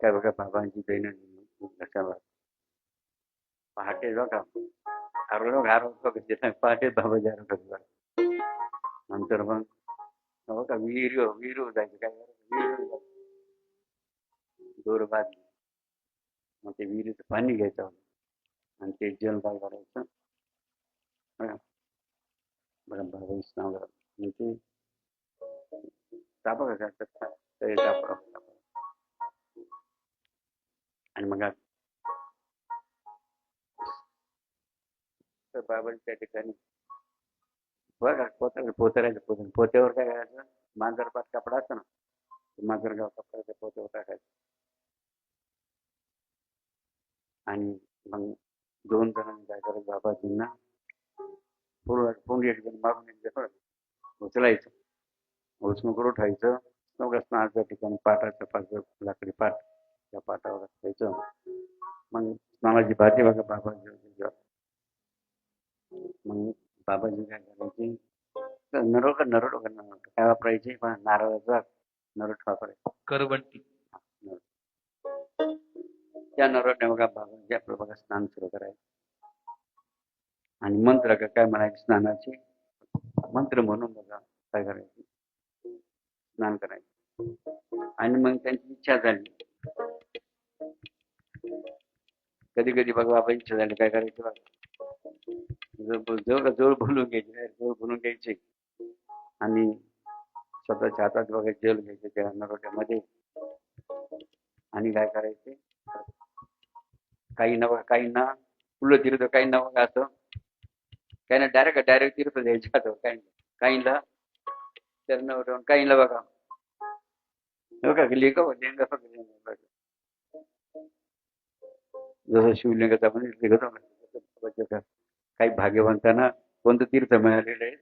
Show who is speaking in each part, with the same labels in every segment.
Speaker 1: त्या बघा बाबांची दैनंदिन लक्षात पहाटे बघा. हरवलो हरवतो कधी पहाटे बाबा हरवतात बघा. नंतर मग बघा विहीर विहीर जायचं काय विहीर दोर बांधली. मग ते विहिरीचं पाणी घ्यायचं. आणि ते जल काय करायचं. बघा. बघा बाबा स्नान म्हणजे ते तापा का आणि मग बाबाजी त्या ठिकाणी बघा पोतर पोतरायचं पोतर पोत्यावर काय करायचं? मांजरपात कपडा असतो ना मांजरगाव कपडा त्या पोत्यावर टाकायचं. आणि मग दोन जणांनी काय करायचं? बाबाजींना पूर्ण पूर्ण एक जण एक जण उचलायचं. उचलून करून ठेवायचं. स्नानाच्या ठिकाणी पाटाचं पाच लाकडी पाट त्या पाटावर ठेवायचं मग स्नानाची भाजी बघा बाबाजी मग बाबाजी काय करायचे? नरोड नरोड काय वापरायचे? पण नारळाचा नरोड वापरायचं.
Speaker 2: करवंटी.
Speaker 1: त्या नरोडने बघा बाबाजी आपलं बघा स्नान सुरू करायचं. आणि मंत्र काय म्हणायचे? स्नानाचे मंत्र म्हणून बघा काय करायचे? स्नान करायचं. आणि मग त्यांची इच्छा झाली. कधी कधी बघा बाबा इच्छा झाली काय करायचं बघा. जवळ जवळ बोलून घ्यायचे जवळ बोलून घ्यायचे. आणि स्वतःच्या हातात बघा जेल घ्यायचे त्या नरोट्यामध्ये. आणि काय करायचे? काही ना बघा काही ना फुलं तीर्थ काही ना बघा असं. काही ना डायरेक्ट डायरेक्ट तीर्थ द्यायचे हातावर काही काहींना चरणावर ठेवून काहींना बघा. हो बघा लिंग हो, लिंग हो, जसं शिवलिंगाचा लिखतो का- काही भाग्यवंतांना कोणतं तीर्थ मिळालेलं आहे?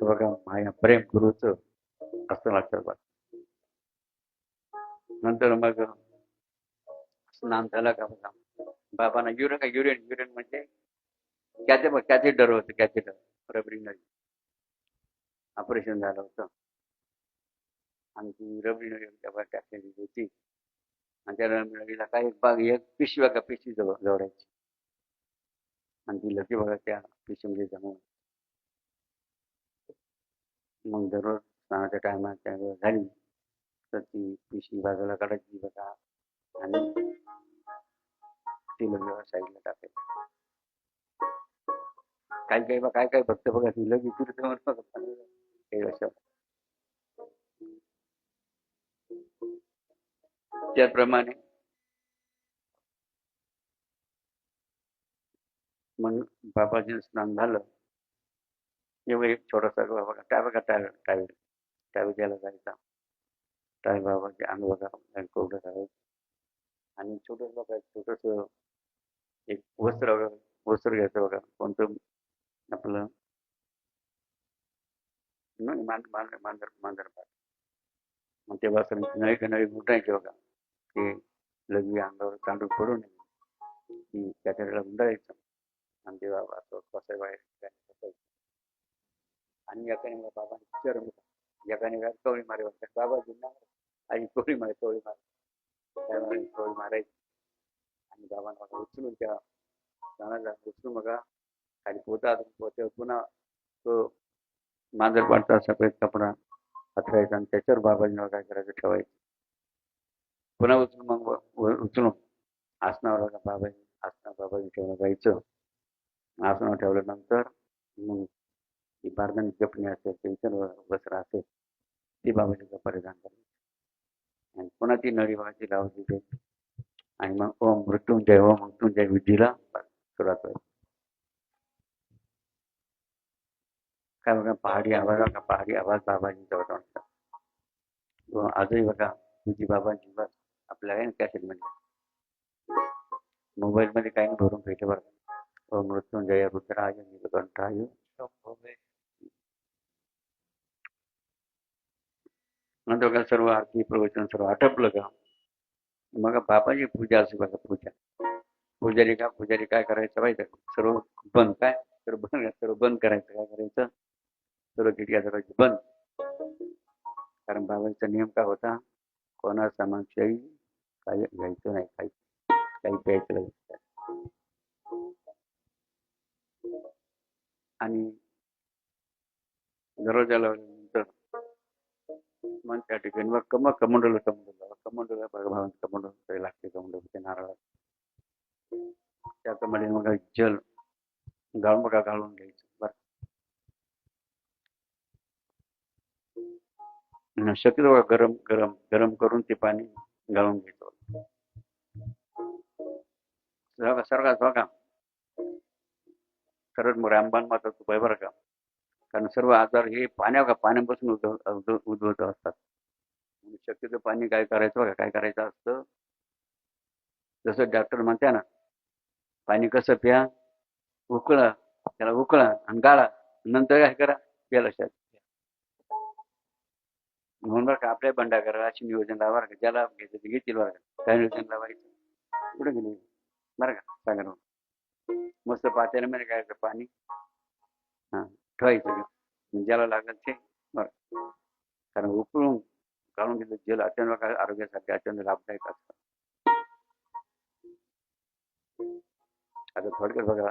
Speaker 1: बघा माया प्रेम गुरुच असं लक्षात नंतर मग स्नान झाला का बघा. बाबांना युरिन का युरिन युरिन म्हणजे कॅथे बघ कॅथेटर होतं कॅथेटर रबरी नळी. ऑपरेशन झालं होतं. आणि ती रबरी नळी तेव्हा टाकलेली होती. आणि त्या रबरी नळीला काय एक बाग एक पिशवी बघा पिशवी जवळ जवळायची आणि ती लकी बघा त्या पिशवीमध्ये जमा मग दररोज स्नानाच्या टायमात त्या वेळ झाली. तर ती पिशवी बाजूला काढायची बघा. आणि ती लगे साईडला टाकायची. काही काही बघा काय काय भक्त बघा ती लगी तीर्थ म्हणतात काही त्याप्रमाणे मग बाबाजी स्नान झालं एवढं एक छोटासा बाबा काय बघा टाय टाय टाय द्यायला जायचा टाय बाबाचे अंग बघा कोवडं करायचं आणि छोटस बघा छोटस एक वस्त्र वस्त्र घ्यायचं बघा कोणतं आपलं नाही मान मान मांजर मांजर पाठ. मग ते म्हणजे नळी नळी गुंडायचे बघा ते लघवी अंगावर तांदूळ पडू नये की त्याच्याकडे गुंडायचं आणि ते बाबा असं कसं बाहेर आणि एकाने मला बाबाने विचारलं होतं एकाने काय कवळी मारे वाटतात बाबाजींना आई कवळी मारे कवळी मारे. काय मारे कवळी मारायची. आणि बाबांना बघा उचलून त्या झाडाला उचलून बघा. खाली पोता पोत्यावर पुन्हा तो मांजर पाडता सफेद कपडा हातरायचा आणि त्याच्यावर बाबाजी काय करायचं? ठेवायचं. पुन्हा उचलून मग व- उचलून आसनावर बघा बाबाजी आसना बाबाजी ठेवलं जायचं. आसनावर ठेवल्यानंतर मग ती बारदानी जपणी असेल ते वस्त्र असेल ती बाबाजीचं परिधान करायचं आणि पुन्हा ती नळी बाबाची लावली ते. आणि मग ओम मृत्युंजय ओम मृत्युंजय विधीला सुरुवात व्हायची काय बघा पहाडी आवाज बघा पहाडी आवाज बाबाजींचा होता आजही बघा तुझी बाबांची बस आपल्या काय ना कॅसेट म्हणजे मोबाईल मध्ये काही भरून भेटे बरं हो, मृत्युंजय रुद्राय नीलकंठाय नंतर बघा सर्व आरती प्रवचन सर्व आटपलं का? मग बाबाची पूजा असू बघा पूजा. पूजारी का पूजारी काय करायचं माहिती सर्व बंद काय? सर्व बंद सर्व बंद करायचं काय? करायचं सर्व खिडक्या बंद. कारण बाबांचा नियम काय होता? कोणा समक्षही काही घ्यायचं नाही. काही काही प्यायचं नाही. आणि दरवाजा लावल्यानंतर मन त्या ठिकाणी मग कम कमंडल कमंडल कमंडल भगवान कमंडल लागते कमंडल ते नारळ त्या कमंडली मग जल गाळून बघा घालून घ्यायचं. शक्यतो गरम गरम गरम करून ते पाणी घालून घेतो. बघा सर्वात बघा. सर्वात मग रामबाण माता तू बरं का. कारण सर्व आजार हे पाण्या का पाण्यापासून उद्भव उद्भवत असतात. शक्यतो पाणी काय करायचं बघा काय करायचं असतं? जसं डॉक्टर म्हणत्या ना पाणी कसं प्या? उकळा त्याला उकळा आणि गाळा. नंतर काय करा? प्याला शात म्हणून बरं का आपल्या बंडा करा अशी नियोजन लावा बरं का ज्याला घ्यायचं ते घेतील बरं का. काय नियोजन लावायचं कुठे गेले? बरं का सांगा ना. मस्त पात्याला मध्ये काय पाणी. हा ठेवायचं ज्याला लागेल ते बरं कारण उकळून काढून घेतलं जल अत्यंत आरोग्यासाठी अत्यंत लाभदायक असतं. आता थोडक्यात बघा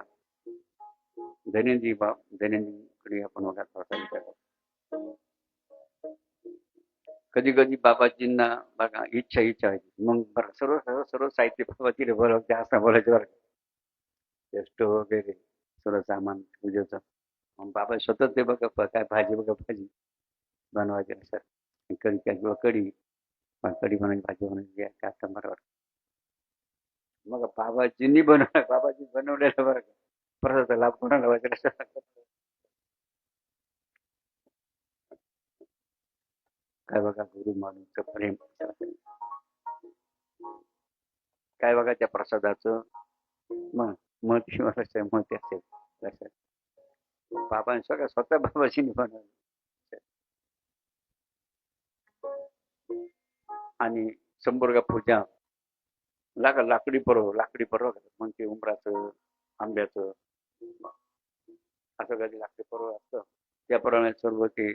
Speaker 1: दैनंदिन दैनंदिनकडे आपण बघा थोडासा विचार कधी कधी बाबाजींना बघा इच्छा इच्छा व्हायची मग बरं सर्व सर्व सर्व साहित्य बाबाजी बोलावते असं बोलायचं बरं का? वगैरे सर्व सामान पूजेचं. मग बाबा स्वतः ते बघा काय भाजी बघा भाजी बनवायची असं. कढी काय किंवा कढी. कडी कढी बनवायची भाजी बनवायची काय आता बरोबर मग बाबाजींनी बनव बाबाजी बनवलेलं बरं का? परत लाभ कोणाला व्हायचा काय बघा गुरु मानूचं प्रेम. काय बघा त्या प्रसादाचं? मग मत शिवाय मत असेल. लक्षात बाबांनी स्वतः स्वतः बाबाशी बनवलं. आणि संबर्ग पूजा. लाग लाकडी पर्व लाकडी पर्व मग ते उमराचं आंब्याचं. असं काही लाकडी पर्व असतं. त्याप्रमाणे सर्व ते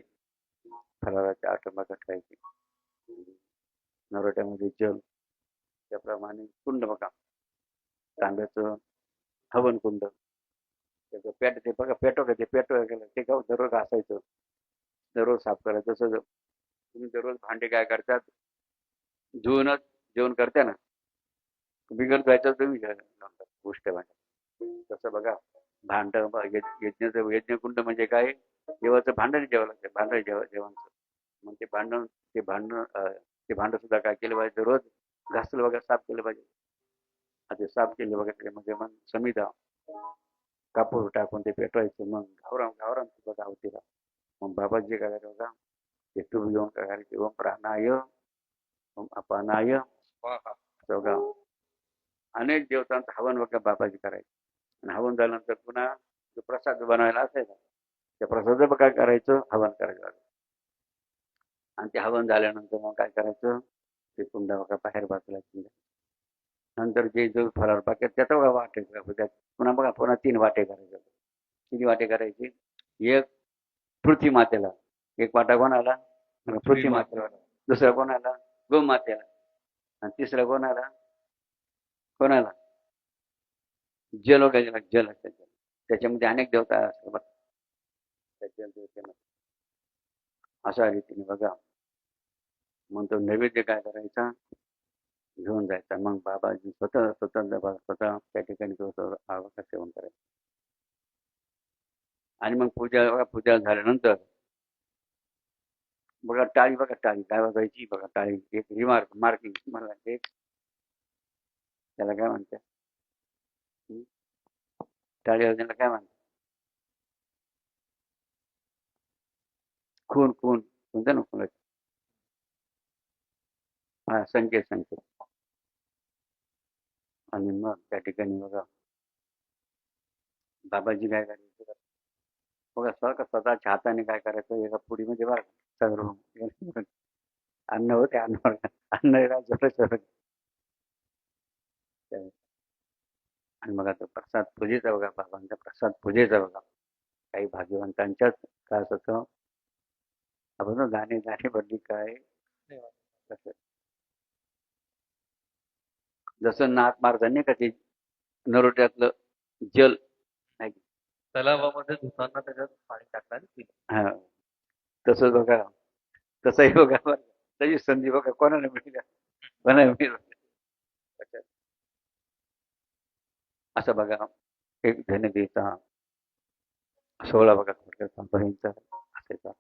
Speaker 1: फराळाच्या आटंबात ठेवायचे नरोट्यामध्ये जल त्याप्रमाणे कुंड बघा. तांब्याचं हवन कुंड. त्याचं पेट ते बघा पेटो ते पेटो गेलं ते गाव दररोज असायचं. दररोज साफ करायचं जसं तुम्ही दररोज भांडे काय करतात? धुवूनच जेवण करता ना? बिघड जायचं तुम्ही गोष्ट म्हणजे तसं बघा. भांड यज्ञ यज्ञकुंड म्हणजे काय? देवाचं भांडण जेवावं लागतं. भांडण जेव जेवणचं. मग ते भांडण ते भांडण ते भांडं सुद्धा काय केलं पाहिजे? रोज घासलं बघा साफ केलं पाहिजे. ते साफ केलं बघा त्याच्यामध्ये मग समिधा कापूर टाकून ते पेटवायचं मग गावराम गावराम सुद्धा गावतीला मग बाबाजी काय करायचं बघा ते तूप घेऊन काय करायचे? ओम प्राणाय ओम अपानाय. अनेक देवतांचं हवन बघा बाबाजी करायचं. आणि हवन झाल्यानंतर पुन्हा जो प्रसाद बनवायला असायचा त्या प्रसाद काय करायचं? हवन करायचं आणि ते हवन झाल्यानंतर मग काय करायचं? ते कुंडा बघा बाहेर बाजूला. नंतर जे जो फराळ पाकेट त्याचा बघा वाटे पुन्हा बघा पुन्हा तीन वाटे करायचे. किती वाटे करायचे? एक पृथ्वी मातेला. एक वाटा कोणाला? पृथ्वी मातेला. दुसरा कोणाला? गोमातेला आणि तिसरा कोणाला? कोणाला? जल वगैरे जल. त्याच्यामध्ये अनेक देवता असतात बघा अशा रीतीने बघा. मग तो नैवेद्य काय करायचा? घेऊन जायचा. मग बाबाजी स्वतः स्वतंत्र स्वतः त्या ठिकाणी तो तो सेवन करायचा. आणि मग पूजा बघा पूजा झाल्यानंतर बघा टाळी बघा टाळी. काय वाजायची? बघा टाळी. एक रिमार्क मार्किंग. मला एक. त्याला काय म्हणतात? टाळी वाजण्याला काय म्हणतात? खून खून म्हणते ना खून हा संकेत संकेत आणि मग त्या ठिकाणी बघा. बाबाजी काय करायचे? बघा स्वतः स्वतःच्या हाताने काय करायचं? एका पुडीमध्ये म्हणजे बघा अन्न होते अन्न अन्न छोटं आणि मग आता प्रसाद पूजेचा बघा बाबांचा प्रसाद पूजेचा बघा. काही भाग्यवंतांच्याच काय असं आपण दाणे दाणे भरली काय? जसं नाथ महाराजांनी नाही का ते नरोट्यातलं जल
Speaker 2: तलावामध्ये धुताना त्याच्यात पाणी.
Speaker 1: हा. तसंच बघा. तसंही बघा. तशी संधी बघा. कोणाला मिळेल? कोणाला मिळेल. असं बघा. एक धनदेचा सोहळा बघा. थोडक्यात असायचा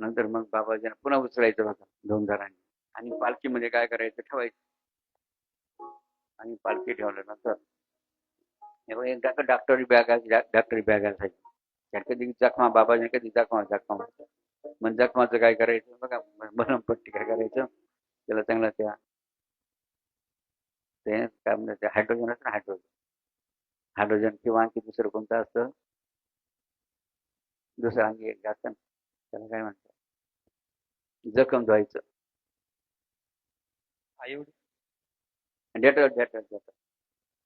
Speaker 1: नंतर मग बाबाजींना पुन्हा उचलायचं बघा दोन दारांनी आणि पालखीमध्ये काय करायचं? ठेवायचं. आणि पालखी ठेवल्यानंतर हे डॉक्टरी बॅग डॉक्टरी बॅग असायची त्यात कधी जखमा बाबाजी कधी जखमा जखमा मग जखमाचं काय करायचं? बघा मलमपट्टी काय करायचं? त्याला चांगला त्या ते काय म्हणजे हायड्रोजन असतं ना हायड्रोजन हायड्रोजन किंवा आणखी दुसरं कोणतं असतं? दुसरं आणखी एक ना, त्याला काय म्हणतात? जखम धुवायचं.
Speaker 2: Iodine.
Speaker 1: Dettol Dettol Dettol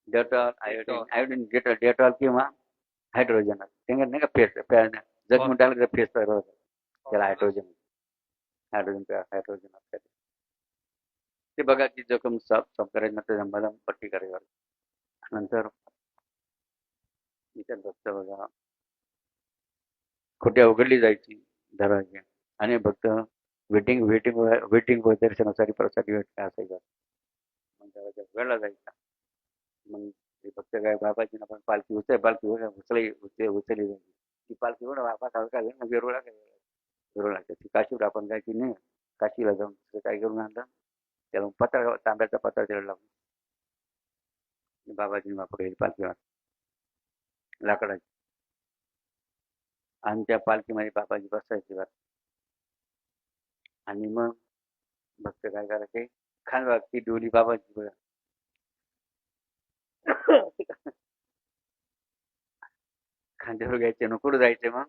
Speaker 1: Dettol iodine. Iodine Dettol Dettol किंवा हायड्रोजन त्यांना नाही का फेस जखम टाकलं तर तयार होतं. त्याला हायड्रोजन हायड्रोजन हायड्रोजन असतात ते. बघा ती जखम साफ साफ करायची नंतर मलम पट्टी करायची नंतर भक्त बघा. खोट्या उघडली जायची. दरवाजे आणि भक्त वेटिंग वेटिंग वेटिंग दर्शनासाठी प्रसाद वेट काय असायचा. मग दरवाजा वेळला जायचा. मग ते भक्त काय बाबाची आपण पालखी उचल पालखी उचल उचल उचलली जायची. ती पालखी उघड बाबा काय काय वेरूळला काय वेरूळला ती काशीवर आपण काय की नाही. काशीला जाऊन तिथं काय करून आणलं? त्याला पत्रा तांब्याचा पत्रा त्याला लावून. बाबाजीने वापरलेली पालखी लाकडाची. आणि त्या पालखीमध्ये बाबाजी बसायचे बरं आणि मग भक्त काय करायचे? खांदवा ती डोली बाबाची बघा. खांद्यावर घ्यायचे न कुठं जायचे मग?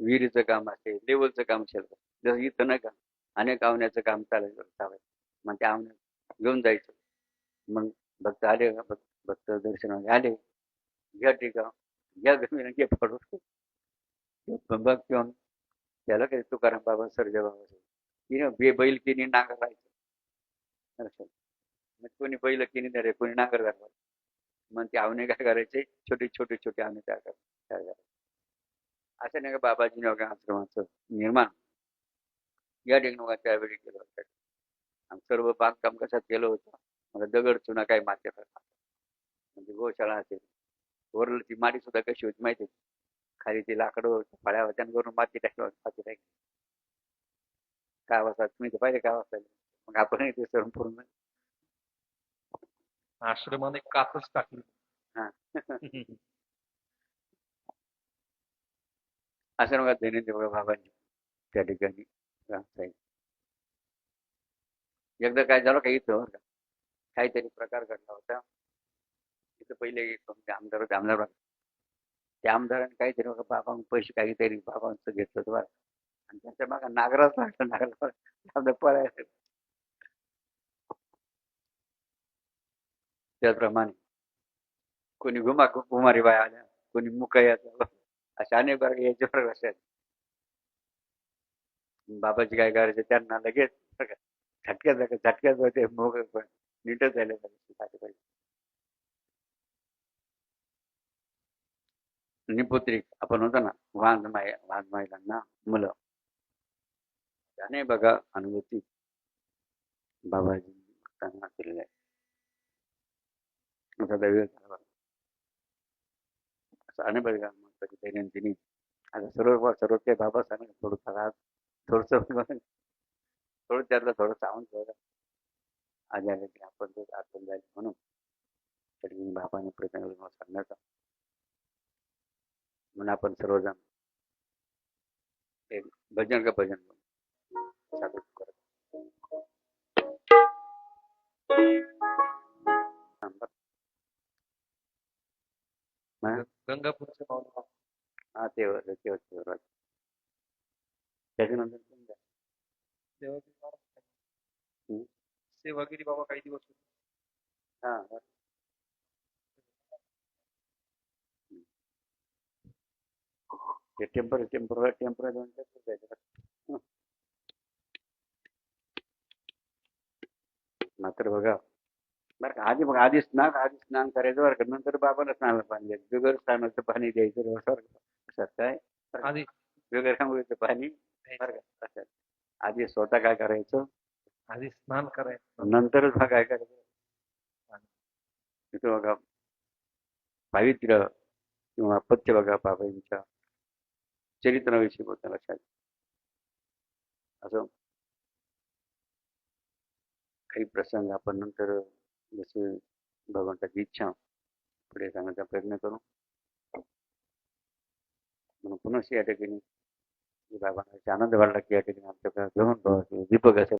Speaker 1: विहिरीचं काम असेल लेवलचं काम असेल जसं इथं नाही का अनेक आवण्याचं काम चालायचं चालायचं. मग त्या आवण्या घेऊन जायचं. मग भक्त आले भक्त भक्त दर्शनाला आले. घ्या टीका या गमीनं घे पडून बघ घेऊन त्याला काही तुकाराम बाबा सर्जा बाबा तिने बे बैल किनी नांगर राहायचं असं. मग कोणी बैल किनी धरे कोणी नांगर धरला मग ते आवणे काय करायचे? छोटे छोटे छोटे आवणे तयार करायचे तयार करायचे. असं नाही का बाबाजी वगैरे आश्रमाचं निर्माण या टेक्नोका त्यावेळी केलं होतं. आम्ही सर्व बागकाम कशात केलं होतं? मला दगड चुना काही माती म्हणजे गोशाळा असेल. वरलं ती माती सुद्धा कशी होती माहिती? खाली ती लाकडं फळ्या होत्या वरून माती टाकली होती माती टाकली काय? वाजता तुम्ही पाहिजे काय वाजता मग आपण ते सर पूर्ण.
Speaker 2: आश्रमाने कातच टाकली.
Speaker 1: हा. दैनंदिन बघा बाबांनी त्या ठिकाणी एकदा काय झालं का इथं काहीतरी प्रकार घडला होता. तिथं पहिले एक आमदार होते आमदार बघा. त्या आमदाराने काहीतरी बघा बाबा पैसे काहीतरी बाबांचं घेतलं होतं बरं आणि त्यांच्या मागं नागराच लागला नागरा आमदार पळायचं त्याप्रमाणे कोणी घुमा कुमारी बाय आल्या कोणी याचा अशा अनेक वर्ग याचे वर्ग असे आहेत. काय करायचे त्यांना लगेच झटक्यात झटक्यात होते मोग पण नीटच झाले पाहिजे निपुत्री आपण होतो ना वाघमाय माय मुलं. त्याने बघा अनुभूती बाबाजी त्यांना केलेल्या आहे. आता वेळ झाला बघा. असं अनेक बघा महत्वाची दैनंदिनी. आता सर्व सर्व काही बाबा सांगा थोडं फार थोडंसं थोडं त्यातलं थोडं सांगून बघा आज आले की आपण तो आठवण जाईल म्हणून तरी बाबाने प्रयत्न करून सांगण्याचा. म्हणून आपण सर्वजण एक भजन का भजन म्हणून सादर करत नंबर
Speaker 2: गंगापूरचं पाऊल
Speaker 1: हा ते होतं ते होतं बरोबर त्याच्यानंतर कोण झालं?
Speaker 2: सेवागिरी महाराज
Speaker 1: हम्म.
Speaker 2: सेवागिरी बाबा काही दिवस होते.
Speaker 1: हा बरं. ते टेम्पर टेम्पर टेम्पर जायचं मात्र बघा बरं का आधी बघा आधी स्नान आधी स्नान करायचं बरं का नंतर बाबाला स्नानाला पाणी द्यायचं बिगर स्नानाचं पाणी द्यायचं बरं काय?
Speaker 2: आधी
Speaker 1: बिगर आंघोळीचं पाणी बरं का आधी स्वतः काय करायचं
Speaker 2: आधी स्नान करायचं
Speaker 1: नंतरच हा काय करायचं तिथं बघा पावित्र्य किंवा पथ्य बघा बाबांच्या चरित्राविषयी बोलताना लक्षात असं. काही प्रसंग आपण नंतर जसे भगवंताची इच्छा पुढे सांगण्याचा प्रयत्न करू. म्हणून पुन्हा या ठिकाणी बाबांना आनंद वाढला की या ठिकाणी आमच्याकडे घेऊन दीपक असेल